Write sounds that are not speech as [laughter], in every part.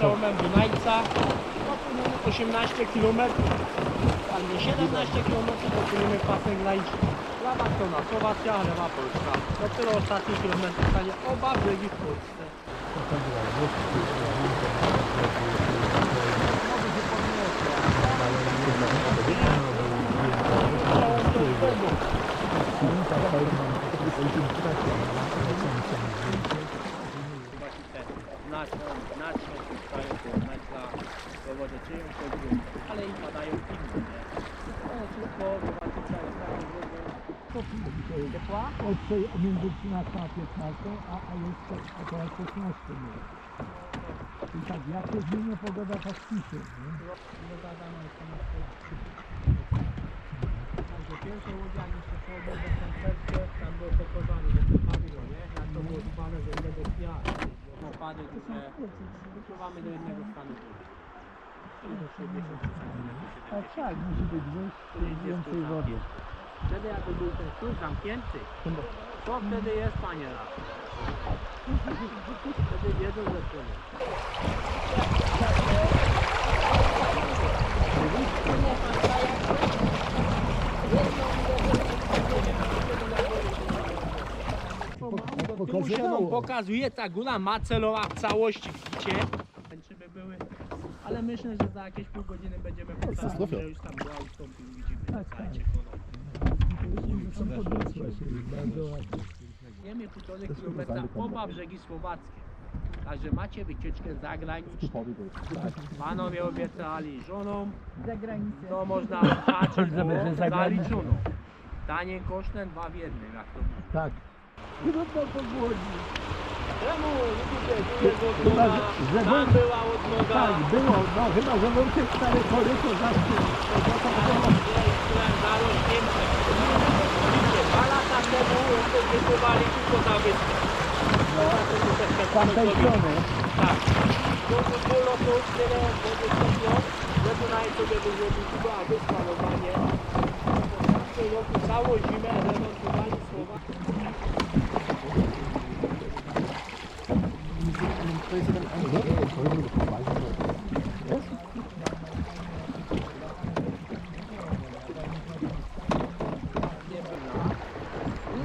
Przełomem Dunajca, no, płyniemy 18 km, 17 km, to płyniemy pasek graniczny. Prawa strona Słowacja, lewa Polska. Dopiero ostatni kilometr stanie oba brzegi w Polsce. Znaczne, znaczne puszczają po metra, dowodzę czyją chodzią, ale im padają inne, Ciepła? Od tej- między 13 a 15, a, a jeszcze około 16 minut. I tak, jak się zmienia pogoda, tak pisze. nie? Także pierwsze jak jeszcze przełożone do koncercie, tam było pokazane, że to paliło, nie? Jak to było zwane do innego dnia. Bo opady, że wypływamy do innego stanu. I do 60 A tak, musi być więcej wody. Wtedy jakby był ten ślub zamknięty, co wtedy jest, panie Rak? Wtedy wiedzą, że płynie. Tu się nam pokazuje, ta góra ma celowa w całości, były, ale myślę, że za jakieś pół godziny będziemy pokazać, że już tam była ustąpił, widzimy, słuchajcie, kolor. Wiemy półtorej kilometra oba brzegi słowackie. Także macie wycieczkę zagraniczną. Panowie obiecali żonom, Za granicę. to można patrzeć, zagraniczną. zaliczono. Taniej kosztem, dwa w jednym, jak to mówi. Tak. Trudno pogłodzi. Czemu? Widzicie, tu jest Chyba, odnoga, że- tam był- była odnoga. Tak, było, no chyba, że był tych stary chory, to zawsze. To, to, to, to, Byłem zarośnięty. Temu wypływali tylko na wyspę. tamtej strony. Tak. To było to tyle wody ciepło, że tu nawet sobie wyzłożył chyba wyspa normalnie. W tym roku całą zimę remontowali słowa.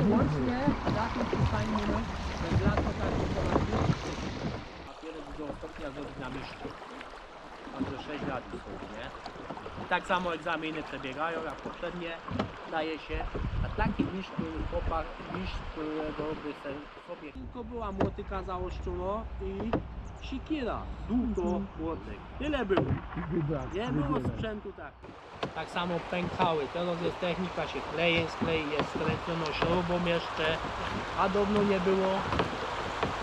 Łącznie na tym fajnie, no. Bez lat to tak to ponad 200 Papiery do stopnia zrobić na myszce. Także 6 lat to są, nie? I tak samo egzaminy przebiegają jak poprzednie, daje się. A taki niż, chłopak, niż którego by sobie tylko była młotyka zaoszczono i sikira, długo młotek. Tyle było. Nie było sprzętu tak. Tak samo pękały. Teraz jest technika, się kleje, sklei, jest skręcono śrubą jeszcze, a dawno nie było,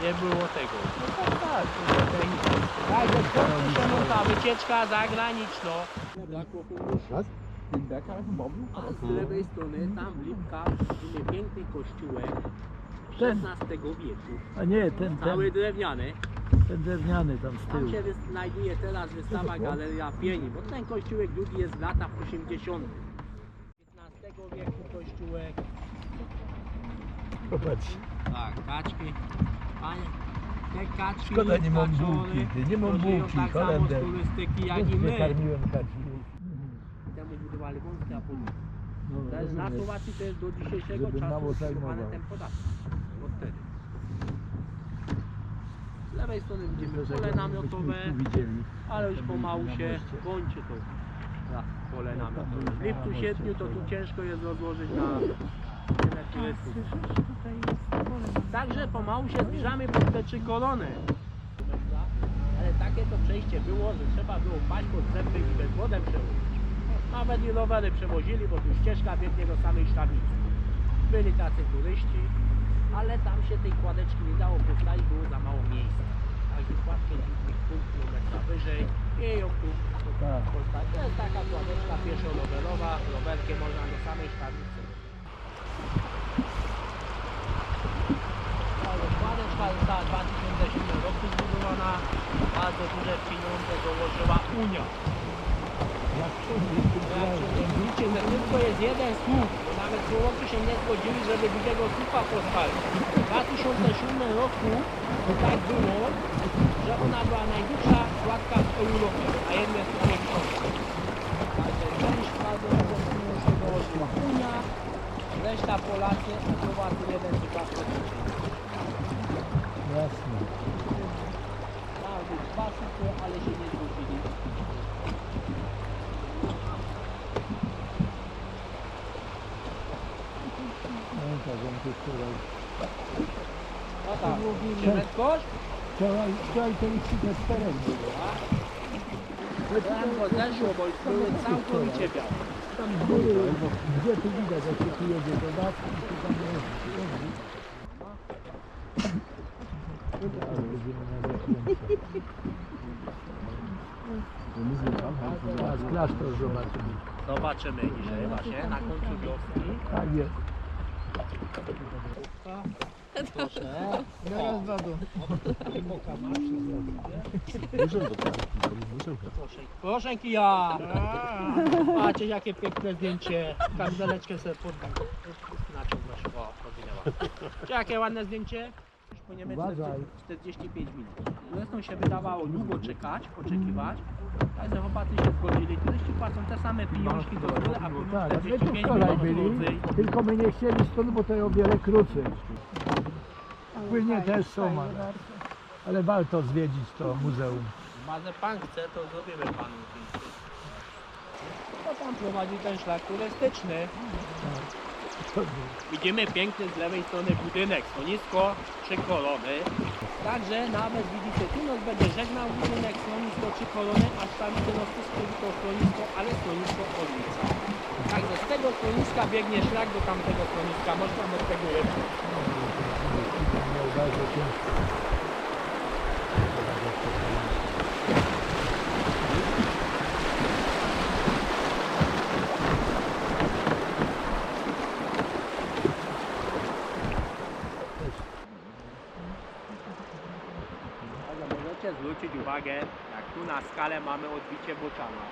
nie było tego. No tak, tak, technika. Także kończy się wycieczka zagraniczna. Brakło funduszu. A z lewej strony, tam w Lipkach, mamy piękny kościółek Ten. XVI wieku. A nie, ten, ten, Cały drewniany. ten drewniany tam z Tam tyłu. się wys- znajduje teraz wystawa Galeria Pieni, bo ten kościółek drugi jest z latach 80. XV wieku kościółek. Popatrz. Tak, kaczki. Panie, te kaczki Szkoda, nie mam bułki, ty, nie mam bułki, tak samo z Holender. turystyki jak i my. karmiłem kaczy. Temu budowali wąskie, a potem. No, To jest na rozumiesz. Słowacji to jest do dzisiejszego Żeby czasu mało zajmował. ten podatek. Od wtedy. Z lewej strony widzimy Myślę, że pole jakbyśmy namiotowe. tu widzieli. Ale już pomału się kończy to na pole No, namiotowe. W lipcu, sierpniu to tu tak. ciężko jest rozłożyć na tyle turystów. Słyszysz? Tutaj jest pole. Także pomału się zbliżamy pod te trzy kolony. Ale takie to przejście było, że trzeba było paść pod zęby i bez wodem przewozić. Nawet i rowery przewozili, bo tu ścieżka biegnie do samej sztabnicy. Byli tacy turyści, ale tam się tej kładeczki nie dało postawić, było za mało miejsca. Także płatkę pół kilometra wyżej i ją tu Tak. postawić. To jest taka kładeczka pieszo Wszystkie można do samej sztabnicy. No, Dokładeczka została w 2007 roku zbudowana. Bardzo duże pieniądze dołożyła Unia. Jak wszędzie w tym kraju. Widzicie, że tylko jest jeden słup, nawet Słowoki się nie zgodzili, żeby drugiego słupa postawić. W 2007 roku to tak było, że ona była najdłuższa kładka w Europie, a jedne dużo pieniędzy dołożyła Unia, reszta Polacy, a Słowacy jeden przypadek. Jasne. Miały być dwa słupy, ale się nie zgodzili. Pamiętam, że on tu wczoraj. No tak, czy prędkość? Wczoraj, wczoraj to już bo były całkowicie białe. Gdzie tu widać, jak się tu jedzie do dawki, to tam zakręcie. Teraz klasztor zobaczymy. Zobaczymy właśnie na końcu wioski. Tak jest. Proszę. Do rozwodu. Proszę, proszę kija. Patrzcie jakie piękne zdjęcie. Kamizeleczkę sobie poddam. Na czym proszę. O, jakie ładne zdjęcie? Płyniemy Uważaj. 45 minut. Zresztą się wydawało długo czekać, oczekiwać. Także chłopacy się zgodzili. Turyści płacą te same pieniążki do góry, a płyną Tak, my tu 45 wczoraj minut byli, krócej. tylko my nie chcieli stąd, bo to jest o wiele krócej. Płynie też są, ale, ale warto zwiedzić to muzeum. Może pan chce, to zrobimy panu. No pan prowadzi ten szlak turystyczny. Widzimy piękny z lewej strony budynek, schronisko, trzy kolony. Także nawet widzicie, tu nos będzie żegnał budynek, schronisko, trzy kolony, a stawicie nos to schronisko, ale schronisko ulica. Także z tego schroniska biegnie szlak do tamtego schroniska, może pan od tego jechać. Zwrócić uwagę, jak tu na skalę mamy odbicie boczana.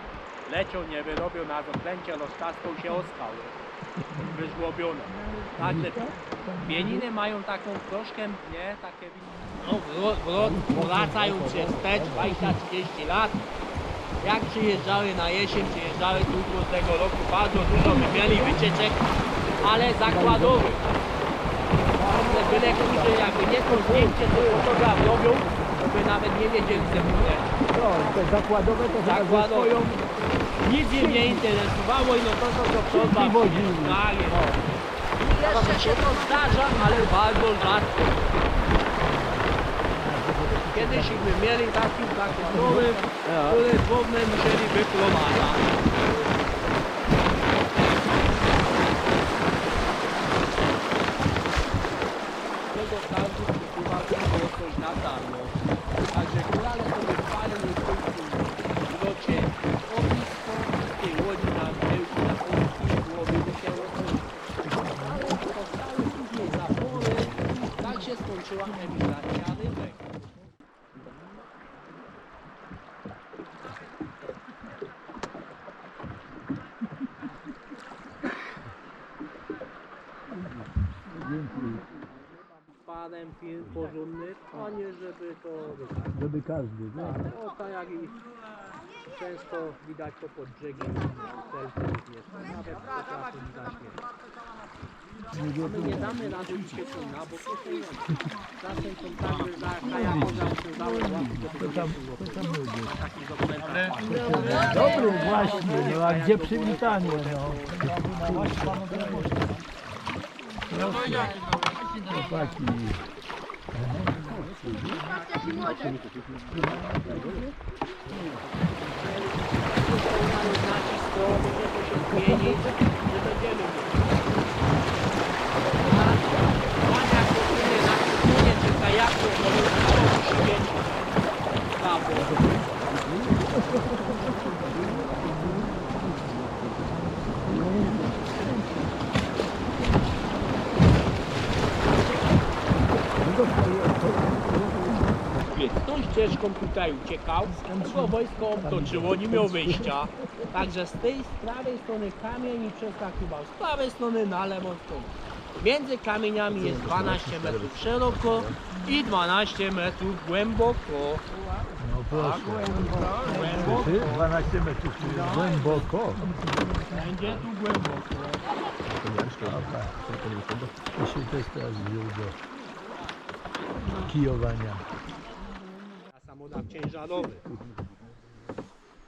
Lecią, nie wyrobią na zakręcie, rozczastą się o skały. Wyżłobione. Także pieniny mają taką troszkę, nie, takie... No, wracając się wstecz, 20-30 lat, jak przyjeżdżały na jesień, przyjeżdżały tylko z tego roku, bardzo dużo by mieli wycieczek, ale zakładowych. Byle którzy jakby nie to zdjęcie, to fotograf robią, by nawet nie wiedzieli, że mnie. No, te zakładowe to ze Zakładowe. swoją Nic im nie interesowało i no to to co przoda wozili. Tak jest. Jeszcze się to zdarza, ale bardzo rzadko. Kiedyś my mieli taki zakładowy, który główne musieli wyprowadzać. Tego czasu chyba było coś na darmo. Także górale sobie chwalą i w locie ognisko z tej łodzi na wielki na polski głowy się Ale powstały później zapory, tak się skończyła emigracja rybek. Dzięki, Panem film porządny, a nie żeby to żeby każdy, no. O tak jak i często widać to pod brzegiem Celty również. Nawet potrafi widać nie. A my nie damy rady dzisiaj na bo to się nie Czasem są tak, że za kajakoza przyznały łapy, To tam, ludzie. Dobry właśnie, no a gdzie przywitanie, no. Chłopaki. Nacisk to, że to się zmieni, nie będziemy Maniak popłynie na kupnie czy kajaku, to już musi mieć prawo. Ścieżką tutaj uciekał, tylko wojsko obtoczyło, nie miał wyjścia. Także z tej z prawej strony kamień i przeskakiwał, z prawej strony na lewą stronę. Między kamieniami jest 12 metrów szeroko i 12 metrów głęboko. No proszę. Głęboko. Ty? 12 metrów głęboko. Będzie tu głęboko. Dobra. To się też teraz do kijowania. A samochód ciężarowy.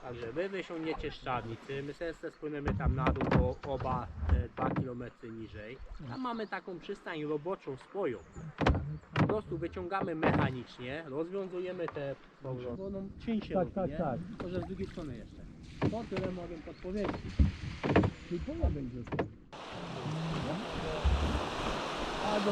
Także wy wysiągniecie z Czarnicy, my sobie spłynęmy tam na dół, bo oba 2 km niżej. Tam mamy taką przystań roboczą swoją. Po prostu wyciągamy mechanicznie, rozwiązujemy te powrotem. Cień się Tak, tak, tak. Może z drugiej strony jeszcze. To tyle mogę podpowiedzieć. Ty po lewej został. Albo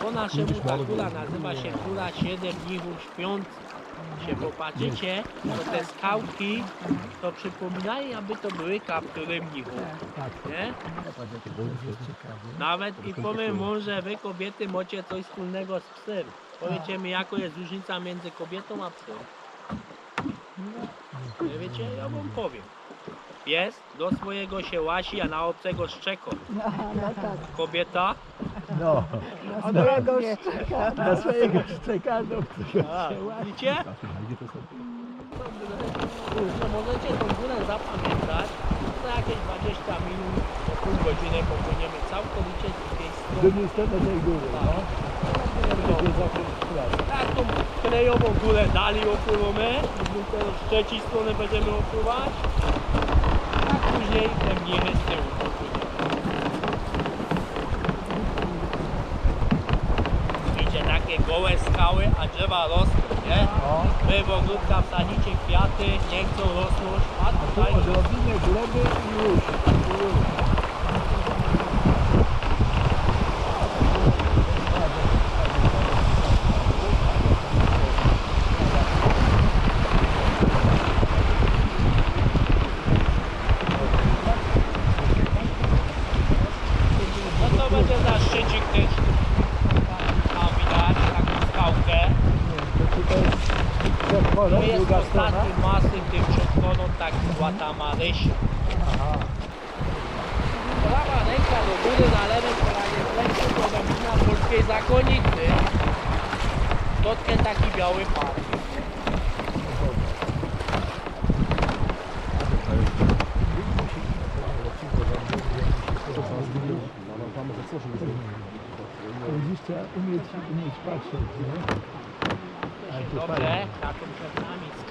Po naszemu ta kula nazywa się kula 7 mnichów śpiących. Się popatrzycie, to te skałki to przypominają, aby to były kaptury mnichów. Tak, Nie? Nawet i powiem wam, że wy kobiety macie coś wspólnego z psem. Powiecie mi, jaka jest różnica między kobietą a psem. Nie wiecie? Ja wam powiem. Pies do swojego się łasi, a na obcego szczeko. Kobieta No, Odległ szczeka. na swojego szczeka, no, A, widzicie? Kurczę, możecie tą górę zapamiętać. Za jakieś 20 minut, po pół godziny popłyniemy całkowicie z drugiej strony. drugiej strony tej góry, no. Zacząć prawo. Tak, tą klejową górę dalej opływamy. Z trzeciej strony będziemy opływać. A później te mniemy z tyłu popłyniemy. Widzicie takie gołe skały, a drzewa rosną, nie? No, Wy w ogródka wsadzicie kwiaty, nie chcą rosnąć, a tu tutaj odrobinę gleby i już. i już. No to będzie za szczycik też. Tam widać taką skałkę. To tutaj przed To polem, jest druga strona. ostatni masy tym przed stroną tak złata Marysia. Aha. Prawa ręka do góry na lewej stronie plecy to wędrzyna polskiej zakonicy. Dotknę taki biały. To Widzisz, trzeba umieć, umieć patrzeć, nie? To Dobrze, fajnie. taką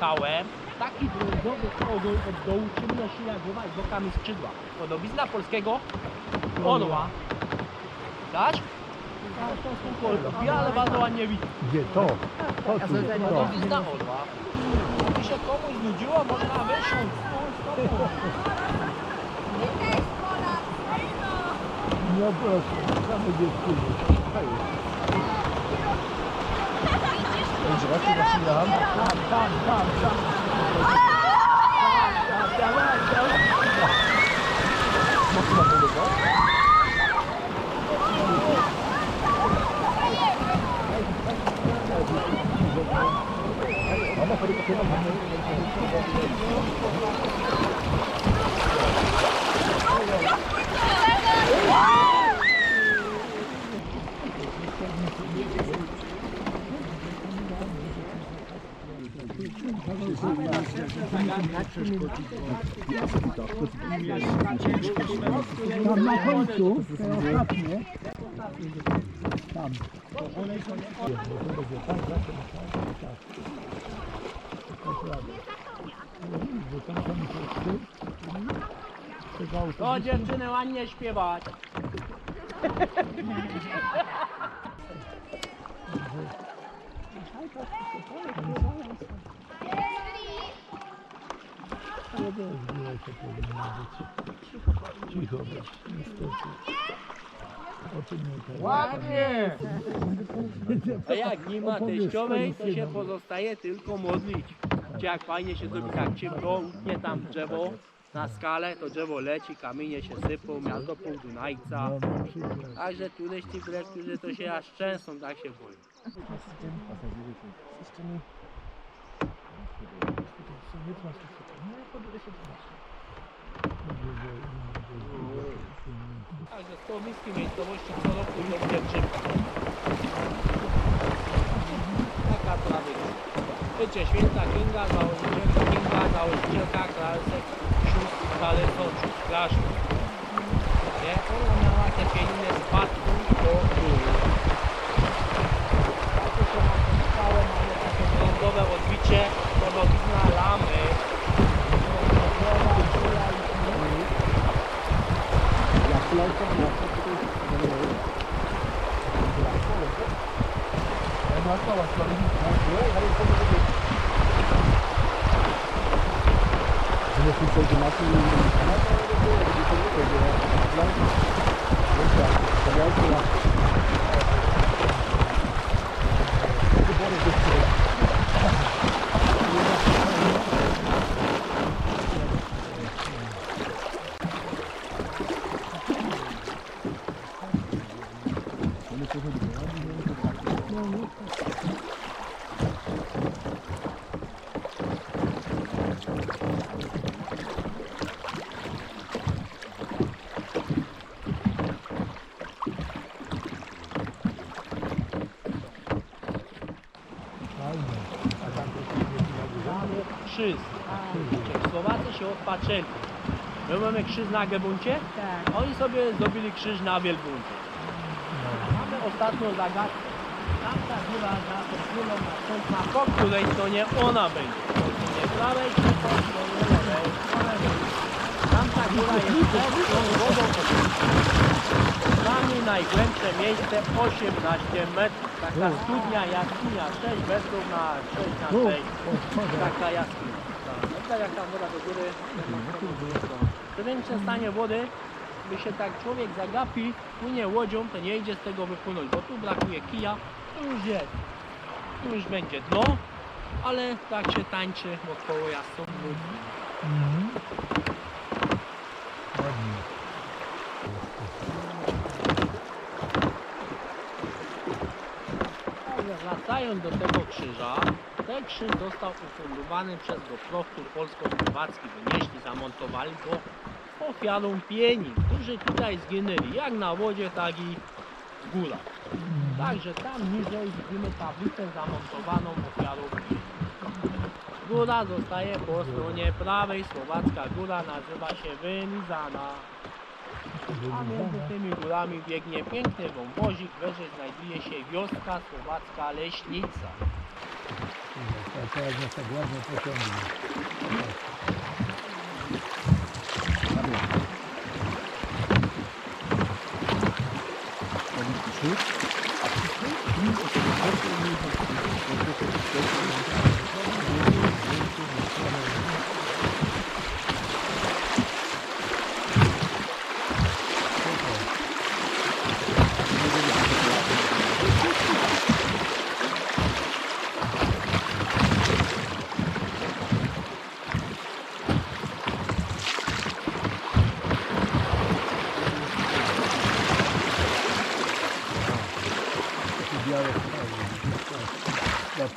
skałę. Taki brązowy ogon od dołu ciemno szyja głowa i bokami skrzydła. Podobizna polskiego orła. Są kolorowi, ale bardzo ładnie widać. Gdzie to? To tu, to. Podobizna orła. Jeśli się komuś nudziło, można wysiąść. Tu. No proszę, same dziewczyny. Tam, tam, tam, tam. Tam na końcu, te ostatnie. Tam. Bo to będzie tak, zawsze tak, tak. To prawda. Ale widzisz, bo tam tam jest tył. Tego To autobusu. dziewczyny ładnie śpiewać. [laughs] Ale miłe, to powinno być. Cicho być, niestety. O tym nie teraz. Ładnie! A jak nie ma teściowej, to się pozostaje tylko modlić. Gdzie jak fajnie się zrobi tak ciemno, utnie tam drzewo na skalę, to drzewo leci, kamienie się sypą, miasto pół Dunajca. Także turyści, którzy to się aż często tak się boją. Także z pobliskiej miejscowości co roku idą pielgrzymki. Taka tradycja. Bycie święta Kinga, założycielka Kinga, założycielka Kralsek, sióstr Kralesowczych, klasztor. Nie? Ona miała te pieniądze spadku po królu. Takie to ma stałe, mamy takie brązowe odbicie, podobizna lamy. Jak lecą, jak to tutaj Żeby tu coś zobaczył, nie wiem, ale to nie było, żeby to nie było. Wiesz jak, to miał to jak... Wybory wyszły. Krzyż. Czyli Słowacy się odpatrzyli. My mamy krzyż na Gebuncie, Tak. oni sobie zrobili krzyż na Wielbuncie. Mamy ostatnią zagadkę. Tamta góra za królą następna, po której stronie ona będzie. Po stronie prawej czy po lewej? Tamta góra jest tą wodą. Dla mnie najgłębsze miejsce 18 metrów. Taka studnia, jaskinia, 6 metrów na 6 na 6. O, spada. Taka jaskinia. Tak, tak jak ta woda do góry. W większym stanie wody, by się tak człowiek zagapi, płynie łodzią, to nie idzie z tego wypłynąć, bo tu brakuje kija, to już jest. Tu już będzie dno, ale tak się tańczy wokoło ludzi. Mhm. Wracając do tego krzyża, ten krzyż został ufundowany przez Gofrowców polsko-słowacki. Wynieśli, zamontowali go ofiarą pieni, którzy tutaj zginęli, jak na wodzie, tak i w górach. Także tam niżej widzimy tablicę zamontowaną ofiarą pieni. Góra zostaje po stronie prawej, słowacka góra nazywa się Wylizana. A między tymi górami biegnie piękny wąwozik, wyżej znajduje się wioska słowacka Leśnica. Teraz nas tak ładnie pociągnie. Takie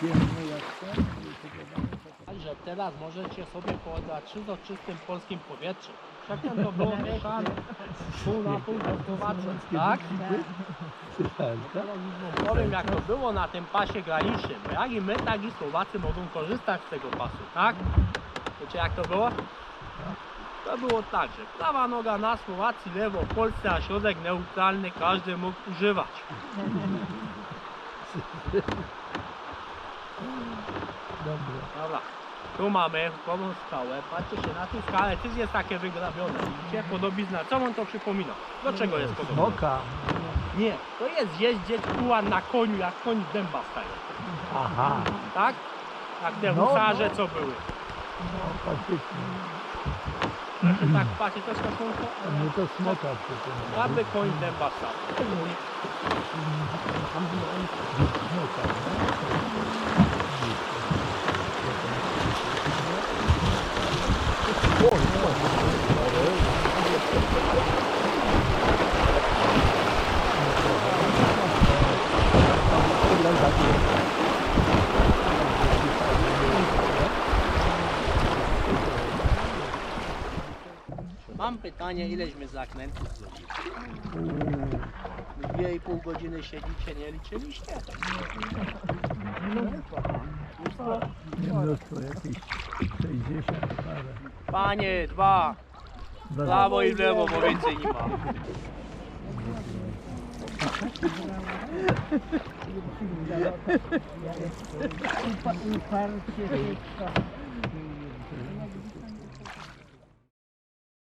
Za piękne jak. Także teraz możecie sobie poodać czysto czystym polskim powietrzem. Przedtem to było mieszane pół na pół gospodarcze, tak? Tak, wam powiem jak to było na tym pasie granicznym. Bo Jak i my, tak i Słowacy mogą korzystać z tego pasu, tak? Wiecie jak to było? To było tak, że prawa noga na Słowacji, lewo w Polsce, a środek neutralny każdy mógł używać. Dobra. Dobra. Tu mamy głową skałę. Patrzcie się na tę skałę. Też jest takie wygrabione. Widzicie? Podobizna. Co wam to przypomina? Do czego jest podobizna? Smoka. Nie. To jest jeździec kuła na koniu, jak koń dęba staje. Aha, Tak? Tak te No, husarze no. co były. no faktycznie. Znaczy tak patrzcie, to jest koszulko, No to smota przy tym. aby koń dęba stał. Smota, Mam pytanie, ileśmy zakrętów zrobili? Dwie i pół godziny siedzicie, nie liczyliście? Mnóstwo jakieś 60 parę. Panie, dwa, w prawo i w lewo, bo więcej nie ma.